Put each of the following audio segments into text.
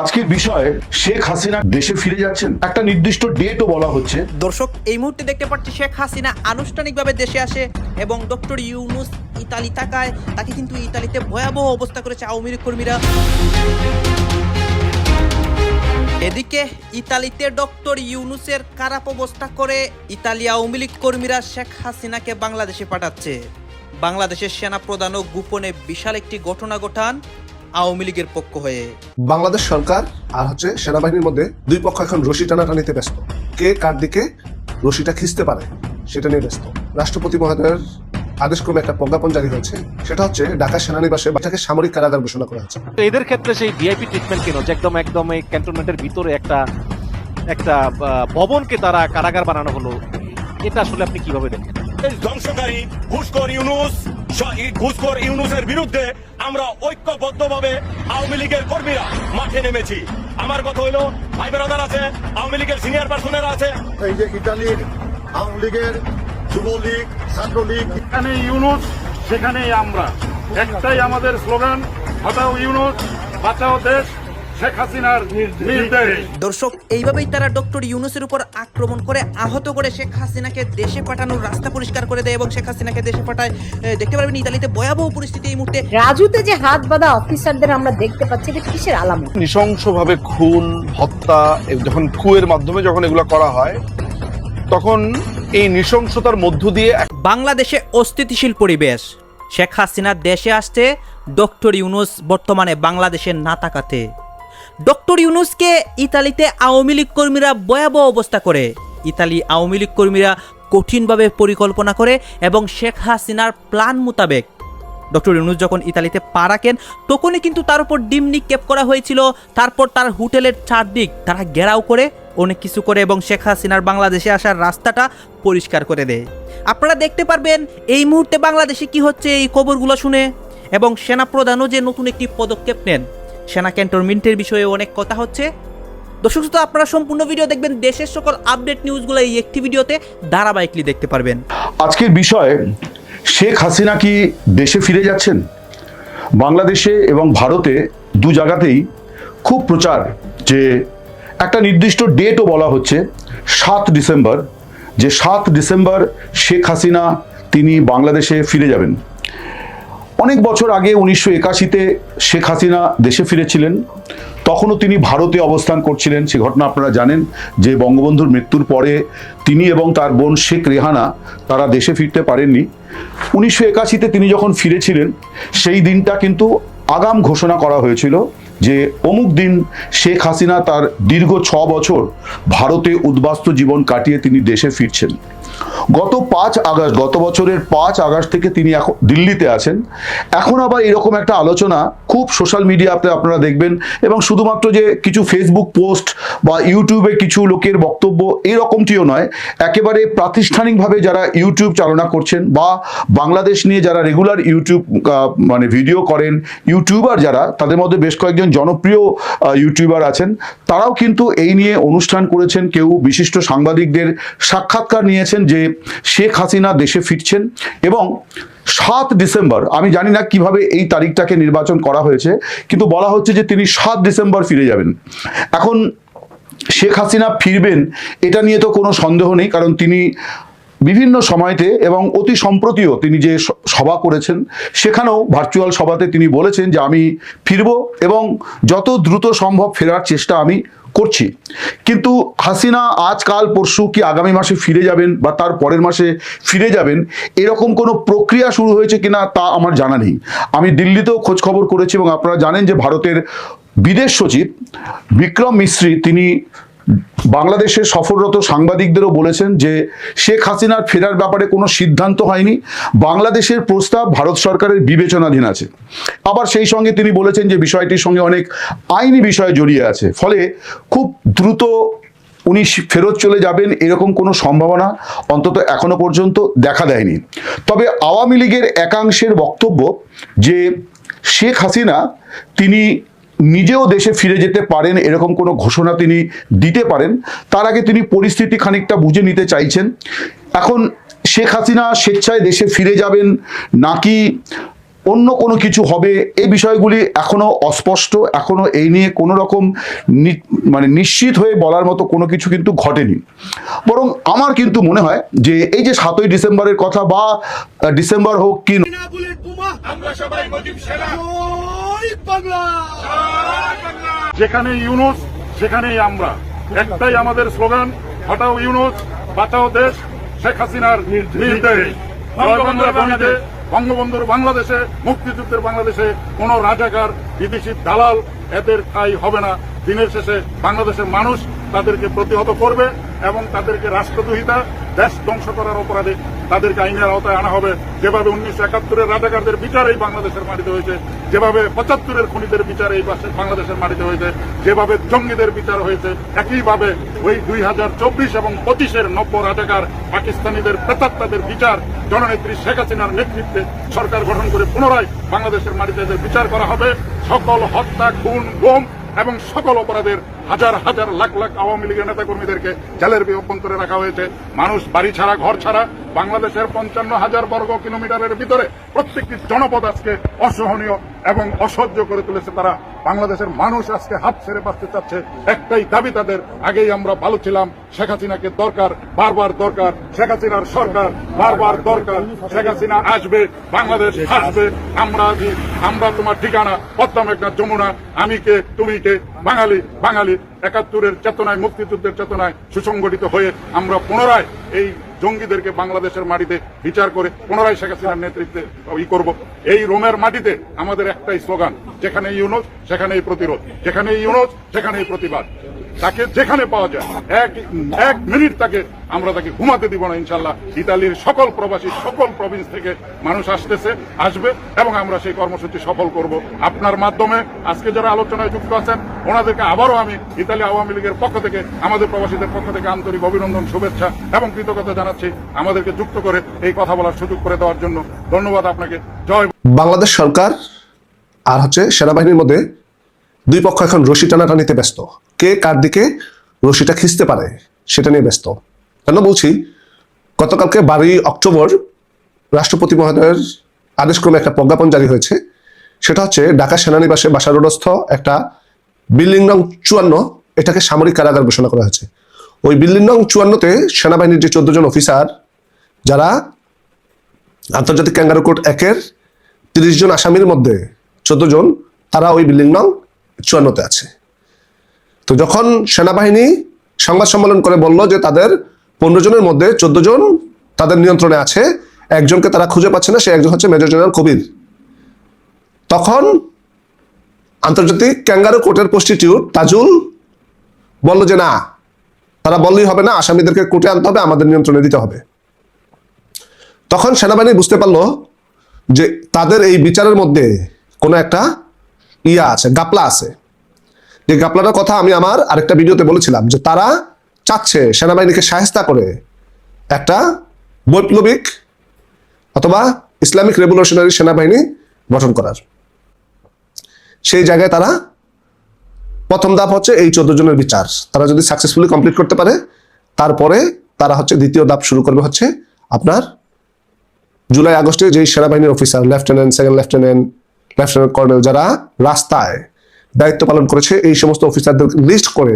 আজকের বিষয়, শেখ হাসিনা দেশে ফিরে যাচ্ছেন। একটা নির্দিষ্ট ডেটও বলা হচ্ছে। দর্শক, এই মুহূর্তে দেখতে পাচ্ছি শেখ হাসিনা আনুষ্ঠানিকভাবে দেশে আসে এবং ডক্টর ইউনুস ইতালি তাকায় তাকে কিন্তু ইতালিতে ভয়াবহ অবস্থা করেছে আওয়ামী লীগ কর্মীরা। এদিকে ইতালিতে ডক্টর ইউনুসের খারাপ অবস্থা করে ইতালি আওয়ামী লীগ কর্মীরা শেখ হাসিনাকে বাংলাদেশে পাঠাচ্ছে। বাংলাদেশের সেনা প্রধানও গোপনে বিশাল একটি ঘটনা ঘটান। আওয়ামী লীগের পক্ষ হয়ে। বাংলাদেশ সরকার আর হচ্ছে সেনাবাহিনীর মধ্যে দুই পক্ষ এখন রশি টানাটানিতে ব্যস্ত। কে কার দিকে রশিটা খিস্তে পারে সেটা নিয়ে ব্যস্ত। রাষ্ট্রপতি মহোদয়ের আদেশক্রমে একটা প্রজ্ঞাপন জারি হয়েছে। সেটা হচ্ছে ঢাকা সেনানিবাসে বাচ্চাকে সামরিক কারাগার ঘোষণা করা হয়েছে। তো এদের ক্ষেত্রে সেই ভিআইপি ট্রিটমেন্ট কেন? যে একদম একদম এই ক্যান্টনমেন্টের ভিতরে একটা একটা ভবনকে তারা কারাগার বানানো হলো। এটা আসলে আপনি কীভাবে দেখেন? ধ্বংসকারী ঘুষখোর ইউনুস ঘুষখোর ইউনুসের বিরুদ্ধে আমরা ঐক্যবদ্ধভাবে আওয়ামী লীগের কর্মীরা মাঠে নেমেছি। আমার কথা হইল ভাই বেড়াদার আছে আওয়ামী লীগের সিনিয়র পার্সনেরা আছে। এই যে ইতালির আওয়ামী লীগের যুবলীগ ছাত্রলীগ। যেখানে ইউনুস সেখানেই আমরা। একটাই আমাদের স্লোগান হটাও ইউনুস বাঁচাও দেশ। শেখ হাসিনার নির্দেশ। দর্শক এইভাবেই তারা ডক্টর ইউনুসের উপর আক্রমণ করে আহত করে শেখ হাসিনাকে দেশে পাঠানোর রাস্তা পরিষ্কার করে দেয় এবং শেখ হাসিনাকে দেশে পাঠায় দেখতে পারবেন ইতালিতে ভয়াবহ পরিস্থিতি এই মুহূর্তে। রাজুতে যে হাত বাঁধা অফিসারদের আমরা দেখতে পাচ্ছি এটা কিসের আলামত? নৃশংসভাবে খুন হত্যা যখন কুয়ের মাধ্যমে যখন এগুলো করা হয় তখন এই নৃশংসতার মধ্য দিয়ে বাংলাদেশে অস্থিতিশীল পরিবেশ। শেখ হাসিনা দেশে আসছে ডক্টর ইউনুস বর্তমানে বাংলাদেশের না তাকাতে ডক্টর ইউনুসকে ইতালিতে আওয়ামী লীগ কর্মীরা ভয়াবহ অবস্থা করে। ইতালি আওয়ামী লীগ কর্মীরা কঠিনভাবে পরিকল্পনা করে এবং শেখ হাসিনার প্ল্যান মোতাবেক। ডক্টর ইউনুস যখন ইতালিতে পা রাখেন, তখনই কিন্তু তার উপর ডিম নিক্ষেপ করা হয়েছিল। তারপর তার হোটেলের চারদিক তারা ঘেরাও করে, অনেক কিছু করে এবং শেখ হাসিনার বাংলাদেশে আসার রাস্তাটা পরিষ্কার করে দেয়। আপনারা দেখতে পারবেন, এই মুহূর্তে বাংলাদেশে কি হচ্ছে এই খবরগুলো শুনে। এবং সেনাপ্রধানও যে নতুন একটি পদক্ষেপ নেন। সেনা ক্যান্টনমেন্টের বিষয়ে অনেক কথা হচ্ছে। দর্শক শ্রোতা, আপনারা সম্পূর্ণ ভিডিও দেখবেন দেশের সকল আপডেট নিউজগুলো এই একটি ভিডিওতে ধারাবাহিকলি দেখতে পারবেন। আজকের বিষয়, শেখ হাসিনা কি দেশে ফিরে যাচ্ছেন? বাংলাদেশে এবং ভারতে দু জায়গাতেই খুব প্রচার যে একটা নির্দিষ্ট ডেটও বলা হচ্ছে, সাত ডিসেম্বর। যে সাত ডিসেম্বর শেখ হাসিনা তিনি বাংলাদেশে ফিরে যাবেন। অনেক বছর আগে উনিশশো একাশিতে শেখ হাসিনা দেশে ফিরেছিলেন। তখনও তিনি ভারতে অবস্থান করছিলেন। সে ঘটনা আপনারা জানেন যে বঙ্গবন্ধুর মৃত্যুর পরে তিনি এবং তার বোন শেখ রেহানা তারা দেশে ফিরতে পারেননি। উনিশশো একাশিতে তিনি যখন ফিরেছিলেন, সেই দিনটা কিন্তু আগাম ঘোষণা করা হয়েছিল যে অমুক দিন শেখ হাসিনা তার দীর্ঘ ছ বছর ভারতে উদ্বাস্তু জীবন কাটিয়ে তিনি দেশে ফিরছেন। গত পাঁচ আগস্ট, গত বছরের পাঁচ আগস্ট থেকে তিনি এখন দিল্লিতে আছেন। এখন আবার এরকম একটা আলোচনা খুব সোশ্যাল মিডিয়াতে আপনারা দেখবেন এবং শুধুমাত্র যে কিছু ফেসবুক পোস্ট বা ইউটিউবে কিছু লোকের বক্তব্য এরকমটিও নয়, একেবারে প্রাতিষ্ঠানিকভাবে যারা ইউটিউব চালনা করছেন বা বাংলাদেশ নিয়ে যারা রেগুলার ইউটিউব মানে ভিডিও করেন ইউটিউবার যারা, তাদের মধ্যে বেশ কয়েকজন জনপ্রিয় ইউটিউবার আছেন, তারাও কিন্তু এই নিয়ে অনুষ্ঠান করেছেন। কেউ বিশিষ্ট সাংবাদিকদের সাক্ষাৎকার নিয়েছেন যে শেখ হাসিনা দেশে ফিরছেন এবং সাত ডিসেম্বর, আমি জানি না কীভাবে এই তারিখটাকে নির্বাচন করা হয়েছে, কিন্তু বলা হচ্ছে যে তিনি সাত ডিসেম্বর ফিরে যাবেন। এখন শেখ হাসিনা ফিরবেন, এটা নিয়ে তো কোনো সন্দেহ নেই, কারণ তিনি বিভিন্ন সময়তে এবং অতি সম্প্রতিও তিনি যে সভা করেছেন, সেখানেও ভার্চুয়াল সভাতে তিনি বলেছেন যে আমি ফিরব এবং যত দ্রুত সম্ভব ফেরার চেষ্টা আমি করছি। কিন্তু হাসিনা আজকাল পরশু কি আগামী মাসে ফিরে যাবেন বা তার পরের মাসে ফিরে যাবেন, এরকম কোনো প্রক্রিয়া শুরু হয়েছে কিনা তা আমার জানা নেই। আমি দিল্লিতেও খোঁজখবর করেছি এবং আপনারা জানেন যে ভারতের বিদেশ সচিব বিক্রম মিশ্রী তিনি বাংলাদেশের সফররত সাংবাদিকদেরও বলেছেন যে শেখ হাসিনার ফেরার ব্যাপারে কোনো সিদ্ধান্ত হয়নি। বাংলাদেশের প্রস্তাব ভারত সরকারের বিবেচনাধীন আছে। আবার সেই সঙ্গে তিনি বলেছেন যে বিষয়টির সঙ্গে অনেক আইনি বিষয় জড়িয়ে আছে। ফলে খুব দ্রুত উনি ফেরত চলে যাবেন এরকম কোনো সম্ভাবনা অন্তত এখনও পর্যন্ত দেখা দেয়নি। তবে আওয়ামী লীগের একাংশের বক্তব্য যে শেখ হাসিনা তিনি নিজেও দেশে ফিরে যেতে পারেন এরকম কোনো ঘোষণা তিনি দিতে পারেন। তার আগে তিনি পরিস্থিতি খানিকটা বুঝে নিতে চাইছেন। এখন শেখ হাসিনা স্বেচ্ছায় দেশে ফিরে যাবেন নাকি অন্য কোনো কিছু হবে, এই বিষয়গুলি এখনও অস্পষ্ট, এখনও এই নিয়ে কোনো রকম মানে নিশ্চিত হয়ে বলার মতো কোনো কিছু কিন্তু ঘটেনি। বরং আমার কিন্তু মনে হয় যে এই যে সাতই ডিসেম্বরের কথা বা ডিসেম্বর হোক কি যেখানে ইউনুস, সেখানেই আমরা। একটাই আমাদের স্লোগান, হটাও ইউনুস, বাঁচাও দেশ শেখ হাসিনার নির্দেশ। বঙ্গবন্ধুর বাংলাদেশে, মুক্তিযুদ্ধের বাংলাদেশে কোন রাজাকার, বিদেশি দালাল এদের ঠাই হবে না। দিনের শেষে বাংলাদেশের মানুষ তাদেরকে প্রতিহত করবে এবং তাদেরকে রাষ্ট্রদ্রোহিতা, দেশ ধ্বংস করার অপরাধে তাদেরকে আইনের আওতায় আনা হবে। যেভাবে উনিশশো একাত্তরের রাজাকারদের বিচার এই বাংলাদেশের মাটিতে হয়েছে, যেভাবে পঁচাত্তরের খুনিদের বিচার এই বাংলাদেশের মাটিতে হয়েছে, যেভাবে জঙ্গিদের বিচার হয়েছে, একইভাবে ওই দুই হাজার চব্বিশ এবং পঁচিশের নব্য রাজাকার পাকিস্তানিদের প্রেতাত্মাদের বিচার জননেত্রী শেখ হাসিনার নেতৃত্বে সরকার গঠন করে পুনরায় বাংলাদেশের মাটিতে বিচার করা হবে। সকল হত্যা, খুন, গুম এবং সকল অপরাধের হাজার হাজার লাখ লাখ আওয়ামী লীগের নেতাকর্মীদেরকে জেলের অভ্যন্তরে রাখা হয়েছে। মানুষ বাড়ি ছাড়া, ঘর ছাড়া, বাংলাদেশের পঞ্চান্ন হাজার বর্গ কিলোমিটারের ভিতরে প্রত্যেকটি জনপদ আজকে অসহনীয় এবং অসহ্য করে তুলেছে তারা। বাংলাদেশের মানুষ আজকে হাত ছেড়ে বাঁচতে চাচ্ছে। একটাই দাবি তাদের, আগেই আমরা ভালো ছিলাম, শেখ হাসিনাকে দরকার, বারবার দরকার, শেখ হাসিনার সরকার, বারবার দরকার, শেখ হাসিনা আসবে, বাংলাদেশ আসবে। আমরা আমরা তোমার ঠিকানা, পদ্মা মেঘনা যমুনা, আমি কে, তুমি কে, বাঙালি বাঙালি, একাত্তরের চেতনায়, মুক্তিযুদ্ধের চেতনায় সুসংগঠিত হয়ে আমরা পুনরায় এই জঙ্গিদেরকে বাংলাদেশের মাটিতে বিচার করে পুনরায় শেখ হাসিনার নেতৃত্বে ই করব। এই রোমের মাটিতে আমাদের একটাই স্লোগান, যেখানে ইউনোজ সেখানেই প্রতিরোধ, যেখানে ইউনোজ সেখানেই প্রতিবাদ। তাকে যেখানে পাওয়া যায়। এক এক মিনিট তাকে আমরা তাকে ঘুমাতে দিব না, ইনশাল্লাহ। ইতালির সকল প্রবাসী, সকল প্রভিন্স থেকে মানুষ আসতেছে, আসবে, এবং আমরা সেই কর্মসূচি সফল করব। আপনার মাধ্যমে আজকে যারা আলোচনায় যুক্ত আছেন, ওনাদেরকে আবারও আমি ইতালি আওয়ামী লীগের পক্ষ থেকে, আমাদের প্রবাসীদের পক্ষ থেকে আন্তরিক অভিনন্দন, শুভেচ্ছা এবং কৃতজ্ঞতা জানাচ্ছি। আমাদেরকে যুক্ত করে এই কথা বলার সুযোগ করে দেওয়ার জন্য ধন্যবাদ আপনাকে। জয় বাংলাদেশ সরকার আর হচ্ছে সেনাবাহিনীর মধ্যে দুই পক্ষ এখন রশি টানাটানিতে ব্যস্ত। কে কার দিকে রশিটা খিস্তে পারে, সেটা নিয়ে ব্যস্ত। কেন বলছি, গতকালকে বারোই অক্টোবর রাষ্ট্রপতি মহোদয়ের আদেশক্রমে একটা প্রজ্ঞাপন জারি হয়েছে। সেটা হচ্ছে ঢাকা সেনানিবাসে বাসারোডস্থ একটা বিল্ডিং নং চুয়ান্ন, এটাকে সামরিক কারাগার ঘোষণা করা হয়েছে। ওই বিল্ডিং নং চুয়ান্নতে সেনাবাহিনীর যে চোদ্দ জন অফিসার, যারা আন্তর্জাতিক ক্যাঙ্গারু কোর্ট একের তিরিশ জন আসামির মধ্যে চোদ্দ জন তারা ওই বিল্ডিং নং চুয়ান্নতে আছে। তো যখন সেনাবাহিনী সংবাদ সম্মেলন করে বলল যে তাদের পনেরো জনের মধ্যে চোদ্দ জন তাদের নিয়ন্ত্রণে আছে, একজনকে তারা খুঁজে পাচ্ছে না, সে একজন হচ্ছে মেজর জেনারেল কবির। তখন আন্তর্জাতিক ক্যাঙ্গারু কোর্টের প্রস্টিটিউট তাজুল বলল যে না, তারা বললেই হবে না, আসামিদেরকে কোর্টে আনতে হবে, আমাদের নিয়ন্ত্রণে দিতে হবে। তখন সেনাবাহিনী বুঝতে পারল যে তাদের এই বিচারের মধ্যে কোনো একটা ইয়া আছে, গাপলা আছে। যে গাপলাটার কথা আমি আমার আরেকটা ভিডিওতে বলেছিলাম যে তারা চাচ্ছে সেনাবাহিনীকে সাহেস্তা করে একটা বৈপ্লবিক অথবা ইসলামিক রেভলিউশনারি সেনাবাহিনী গঠন করার। সেই জায়গায় তারা প্রথম ধাপ হচ্ছে এই চোদ্দ জনের বিচার। তারা যদি সাকসেসফুলি কমপ্লিট করতে পারে, তারপরে তারা হচ্ছে দ্বিতীয় ধাপ শুরু করবে হচ্ছে আপনার জুলাই আগস্টে যেই সেনাবাহিনীর officer lieutenant second lieutenant lieutenant colonel যারা রাস্তায় দায়িত্ব পালন করেছে, এই সমস্ত অফিসারদের লিস্ট করে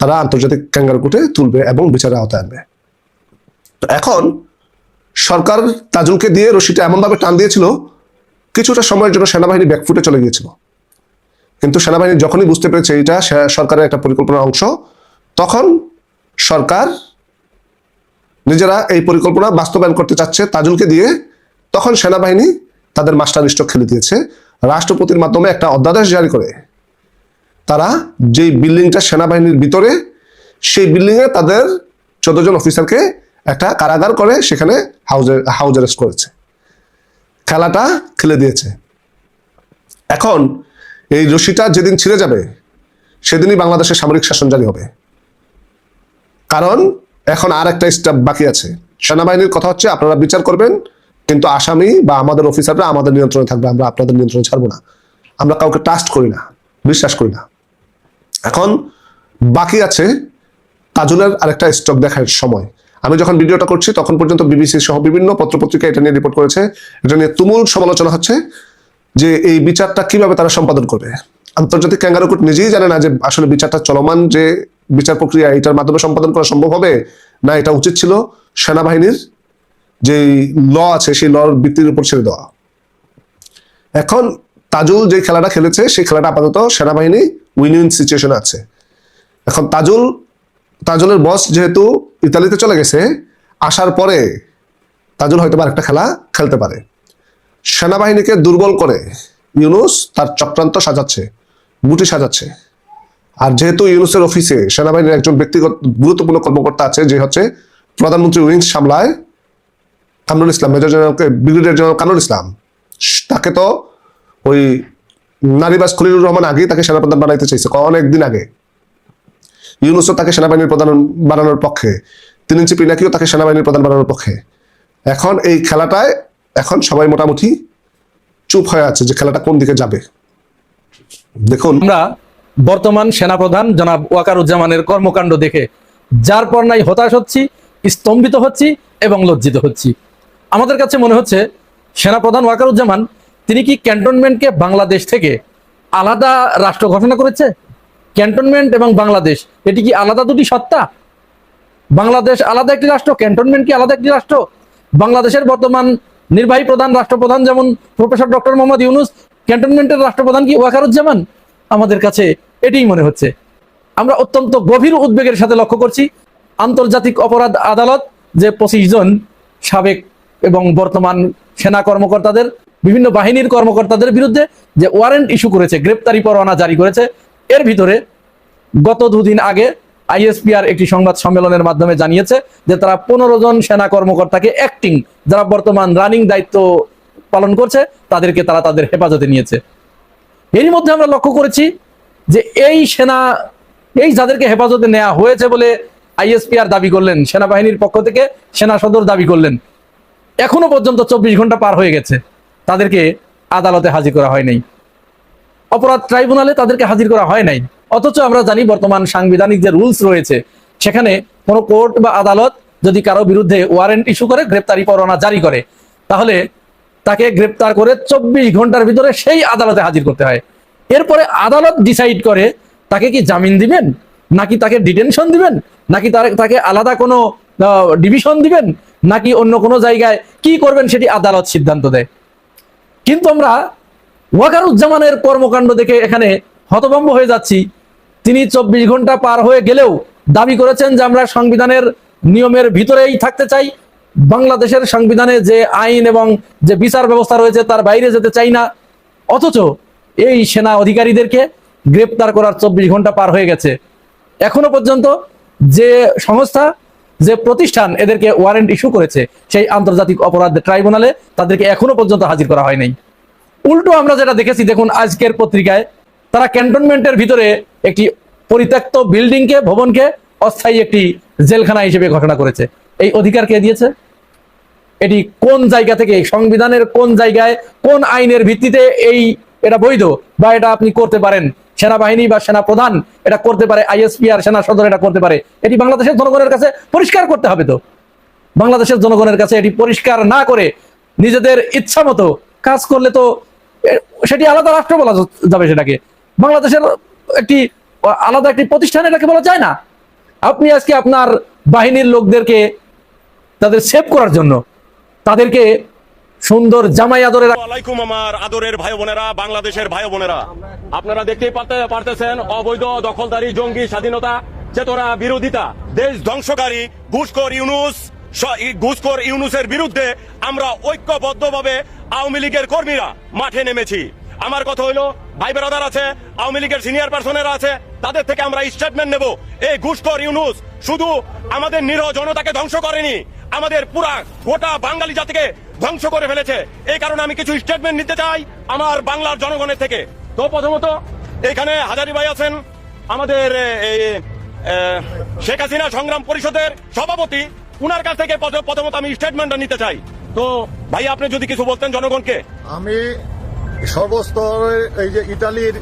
তারা আন্তর্জাতিক ক্যাঙ্গার কোর্টে তুলবে এবং বিচারের আওতায় আনবে। তো এখন সরকার তাজুলকে দিয়ে রশিটা এমনভাবে টান দিয়েছিল, কিছুটা সময়ের জন্য সেনাবাহিনী ব্যাকফুটে চলে গিয়েছিল। কিন্তু সেনাবাহিনী যখনই বুঝতে পেরেছে এটা সরকারের একটা পরিকল্পনার অংশ, তখন সরকার নিজেরা এই পরিকল্পনা বাস্তবায়ন করতে চাচ্ছে তাজুলকে দিয়ে, তখন সেনাবাহিনী তাদের মাস্টার স্ট্রোক খেলে দিয়েছে। রাষ্ট্রপতির মাধ্যমে একটা অধ্যাদেশ জারি করে তারা যেই বিল্ডিংটা সেনাবাহিনীর ভিতরে, সেই বিল্ডিংয়ে তাদের চোদ্দ জন অফিসারকে একটা কারাগার করে সেখানে হাউজে হাউজ অ্যারেস্ট করেছে। খেলাটা খেলে দিয়েছে। এখন এই রশিটা যেদিন ছিঁড়ে যাবে, সেদিনই বাংলাদেশের সামরিক শাসন জারি হবে। কারণ এখন আর একটা স্টেপ বাকি আছে। সেনাবাহিনীর কথা হচ্ছে, আপনারা বিচার করবেন, কিন্তু আসামি বা আমাদের অফিসাররা আমাদের নিয়ন্ত্রণে থাকবে, আমরা আপনাদের নিয়ন্ত্রণে ছাড়বো না। আমরা কাউকে ট্রাস্ট করি না, বিশ্বাস করি না। এখন বাকি আছে তাজুলের আরেকটা স্টক দেখার সময়। আমি যখন ভিডিওটা করছি, তখন পর্যন্ত বিবিসি সহ বিভিন্ন পত্রপত্রিকা এটা নিয়ে রিপোর্ট করেছে। এটা নিয়ে তুমুল সমালোচনা হচ্ছে যে এই বিচারটা কীভাবে তারা সম্পাদন করবে। আন্তর্জাতিক ক্যাঙ্গারু কোর্ট নিজেই জানে না যে আসলে বিচারটা চলমান যে বিচার প্রক্রিয়া এটার মাধ্যমে সম্পাদন করা সম্ভব হবে না, এটা উচিত ছিল সেনাবাহিনীর যে ল আছে, সেই লর ভিত্তির উপর ছেড়ে দেওয়া। এখন তাজুল যে খেলাটা খেলেছে, সেই খেলাটা আপাতত সেনাবাহিনী উইন উইন সিচুয়েশন আছে। এখন তাজুল, তাজুলের বস যেহেতু ইতালিতে চলে গেছে, আসার পরে তাজুল হয়তো একটা খেলা খেলতে পারে। সেনাবাহিনীকে দুর্বল করে ইউনুস তার চক্রান্ত সাজাচ্ছে গুটি সাজাচ্ছে। আর যেহেতু ইউনুসের অফিসে সেনাবাহিনীর একজন ব্যক্তিগত, গুরুত্বপূর্ণ কর্মকর্তা আছে, যে হচ্ছে প্রধানমন্ত্রী উইংস সামলায় কামরুল ইসলাম, মেজর জেনারেলকে, ব্রিগেডিয়ার জেনারেল কামরুল ইসলাম, তাকে তো ওই নারীবাস খলিলুর রহমান আগেই তাকে সেনাপ্রধান বানাইতে চাইছে অনেক দিন আগে। ইউনুসও তাকে সেনাবাহিনীর প্রধান বানানোর পক্ষে, তিন ইঞ্চি পিনাকিও তাকে সেনাবাহিনীর প্রধান বানানোর পক্ষে। এখন এই খেলাটায় এখন সবাই মোটামুটি চুপ হয়ে আছে যে খেলাটা কোন দিকে যাবে। দেখুন। আমরা বর্তমান সেনাপ্রধান জনাব ওয়াকারুজ্জামানের কর্মকাণ্ড দেখে যার পর নাই হতাশ হচ্ছি, স্তম্ভিত হচ্ছি এবং লজ্জিত হচ্ছি। আমাদের কাছে মনে হচ্ছে, সেনাপ্রধান ওয়াকারুজ্জামান তিনি কি ক্যান্টনমেন্টকে বাংলাদেশ থেকে আলাদা রাষ্ট্র ঘোষণা করেছে? ক্যান্টনমেন্ট এবং বাংলাদেশ, এটি কি আলাদা দুটি সত্তা? বাংলাদেশ আলাদা একটি রাষ্ট্র, ক্যান্টনমেন্ট কি আলাদা একটি রাষ্ট্র? বাংলাদেশের বর্তমান নির্বাহী প্রধান রাষ্ট্রপ্রধান যেমন প্রফেসর ডক্টর মোহাম্মদ ইউনুস, ক্যান্টনমেন্টের রাষ্ট্রপ্রধান কি ওয়াকারুজ্জামান? আমাদের কাছে এটাই মনে হচ্ছে। আমরা অত্যন্ত গভীর উদ্বেগের সাথে লক্ষ্য করছি, আন্তর্জাতিক অপরাধ আদালত যে পঁচিশ জন সাবেক এবং বর্তমান সেনা কর্মকর্তাদের বিভিন্ন বাহিনীর কর্মকর্তাদের বিরুদ্ধে যে ওয়ারেন্ট ইস্যু করেছে, গ্রেপ্তারি পরোয়ানা জারি করেছে, এর ভিতরে গত দুদিন আগে আইএসপিআর একটি সংবাদ সম্মেলনের মাধ্যমে জানিয়েছে যে তারা পনেরো জন সেনা কর্মকর্তাকে অ্যাক্টিং যারা বর্তমান রানিং দায়িত্ব পালন করছে, তাদেরকে তারা তাদের হেফাজতে নিয়েছে। এরই মধ্যে আমরা লক্ষ্য করেছি যে এই সেনা, এই যাদেরকে হেফাজতে নেওয়া হয়েছে বলে আইএসপিআর দাবি করলেন, সেনাবাহিনীর পক্ষ থেকে সেনা সদর দাবি করলেন, এখনও পর্যন্ত চব্বিশ ঘণ্টা পার হয়ে গেছে। তাদেরকে আদালতে হাজির করা হয় নাই। অপরাধ ট্রাইব্যুনালে তাদেরকে হাজির করা হয় নাই। অথচ আমরা জানি বর্তমান সাংবিধানিক যে রুলস রয়েছে, সেখানে কোনো কোর্ট বা আদালত যদি কারও বিরুদ্ধে ওয়ারেন্ট ইস্যু করে, গ্রেপ্তারি পরোয়ানা জারি করে, তাহলে তাকে গ্রেপ্তার করে চব্বিশ ঘণ্টার ভিতরে সেই আদালতে হাজির করতে হয়। এরপরে আদালত ডিসাইড করে, তাকে কি জামিন দিবেন? নাকি তাকে ডিটেনশন দিবেন? নাকি তার- তাকে আলাদা কোনো ডিভিশন দিবেন? নাকি অন্য কোনো জায়গায় কি করবেন সেটি আদালত সিদ্ধান্ত দেয়। কিন্তু আমরা ওয়াকারুজ্জামানের কর্মকাণ্ড দেখে এখানে হতভম্ব হয়ে যাচ্ছি। তিনি চব্বিশ ঘণ্টা পার হয়ে গেলেও দাবি করেছেন যে আমরা সংবিধানের নিয়মের ভিতরেই থাকতে চাই। বাংলাদেশের সংবিধানে যে আইন এবং যে বিচার ব্যবস্থা রয়েছে তার বাইরে যেতে চাই না। অথচ এই সেনা অধিকারীদেরকে গ্রেপ্তার করার চব্বিশ ঘণ্টা পার হয়ে গেছে। এখনও পর্যন্ত যে সংস্থা যে প্রতিষ্ঠান এদেরকে ওয়ারেন্ট ইস্যু করেছে, সেই আন্তর্জাতিক অপরাধ ট্রাইব্যুনালে তাদেরকে এখনও পর্যন্ত হাজির করা হয় নাই উল্টো আমরা যেটা দেখেছি, দেখুন আজকের পত্রিকায়, তারা ক্যান্টনমেন্টের ভিতরে একটি পরিত্যক্ত বিল্ডিংকে, ভবনকে অস্থায়ী একটি জেলখানা হিসেবে ঘোষণা করেছে। এই অধিকার কে দিয়েছে? এটি কোন জায়গা থেকে, সংবিধানের কোন জায়গায়, কোন আইনের ভিত্তিতে এই এটা বৈধ বা এটা আপনি করতে পারেন। সেনাবাহিনী বা সেনা প্রধান এটা করতে পারে আইএসপিআর সেনা সদর এটা করতে পারে। এটি বাংলাদেশের জনগণের কাছে পরিষ্কার করতে হবে তো। বাংলাদেশের জনগণের কাছে এটি পরিষ্কার না করে নিজেদের ইচ্ছা মতো কাজ করলে তো সেটি আলাদা রাষ্ট্র বলা যাবে সেটাকে। বাংলাদেশের একটি, আলাদা একটি প্রতিষ্ঠান এটাকে বলা যায় না। আপনি আজকে আপনার বাহিনীর লোকদেরকে তাদের সেভ করার জন্য তাদেরকে সুন্দর জামাই আদরের আলাইকুম আমার আদরের ভাই বোনেরা, বাংলাদেশের ভাই বোনেরা। আপনারা দেখতেই পারতে- পারতেছেন, অবৈধ, দখলদারি, জঙ্গি, স্বাধীনতা, চেতনা, বিরোধিতা, দেশ ধ্বংসকারী, ঘুষখোর ইউনুস ঘুষখোর ইউনুসের বিরুদ্ধে আমরা ঐক্যবদ্ধভাবে আওয়ামী লীগের কর্মীরা মাঠে নেমেছি। আমার কথা হইল, ভাই ব্রাদার আছে, আওয়ামী লীগের সিনিয়র পার্সনেরা আছে, তাদের থেকে আমরা স্টেটমেন্ট নেব। এই ঘুষখোর ইউনুস শুধু আমাদের নিরহ জনতাকে ধ্বংস করেনি আমাদের পুরা গোটা বাঙালি জাতিকে ধ্বংস করে ফেলেছে। এই কারণে আমি কিছু স্টেটমেন্ট নিতে চাই আমার বাংলার জনগণের থেকে। তো প্রথমত, এখানে হাজারি ভাই আছেন, আমাদের শেখ হাসিনা সংগ্রাম পরিষদের সভাপতি। উনার কাছ থেকে প্রথমত আমি স্টেটমেন্টটা নিতে চাই। তো ভাই, আপনি যদি কিছু বলতেন জনগণকে। আমি সর্বস্তরের এই যে ইতালির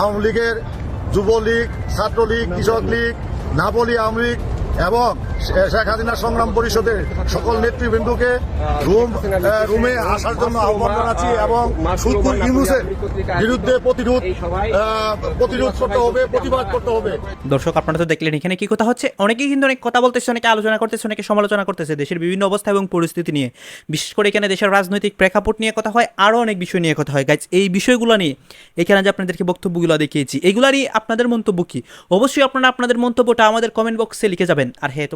আওয়ামী লীগের যুবলীগ, ছাত্রলীগ কৃষক লীগ নাপলি আওয়ামী লীগ, এবং শেখ হাসিনা সংগ্রাম পরিষদের সকল নেতৃবৃন্দকে রুম রুমে আসার জন্য আহ্বান জানাচ্ছি এবং সুদপুর ইউনুসের বিরুদ্ধে প্রতিরোধ প্রতিরোধ করতে হবে প্রতিবাদ করতে হবে। দর্শক আপনারা তো দেখলেন এখানে কি কথা হচ্ছে। অনেকেই কিন্তু অনেক কথা বলতেছে অনেকে আলোচনা করতেছে অনেকে সমালোচনা করতেছে। দেশের বিভিন্ন অবস্থা এবং পরিস্থিতি নিয়ে। বিশেষ করে এখানে দেশের রাজনৈতিক প্রেক্ষাপট নিয়ে কথা হয় আরও অনেক বিষয় নিয়ে কথা হয়। গাইজ এই বিষয়গুলো নিয়ে এখানে যে আপনাদেরকে বক্তব্যগুলো দেখিয়েছি এগুলো নিয়ে আপনাদের মন্তব্য কি? অবশ্যই আপনারা আপনাদের মন্তব্যটা আমাদের কমেন্ট বক্সে লিখে যাবেন। আর হ্যাঁ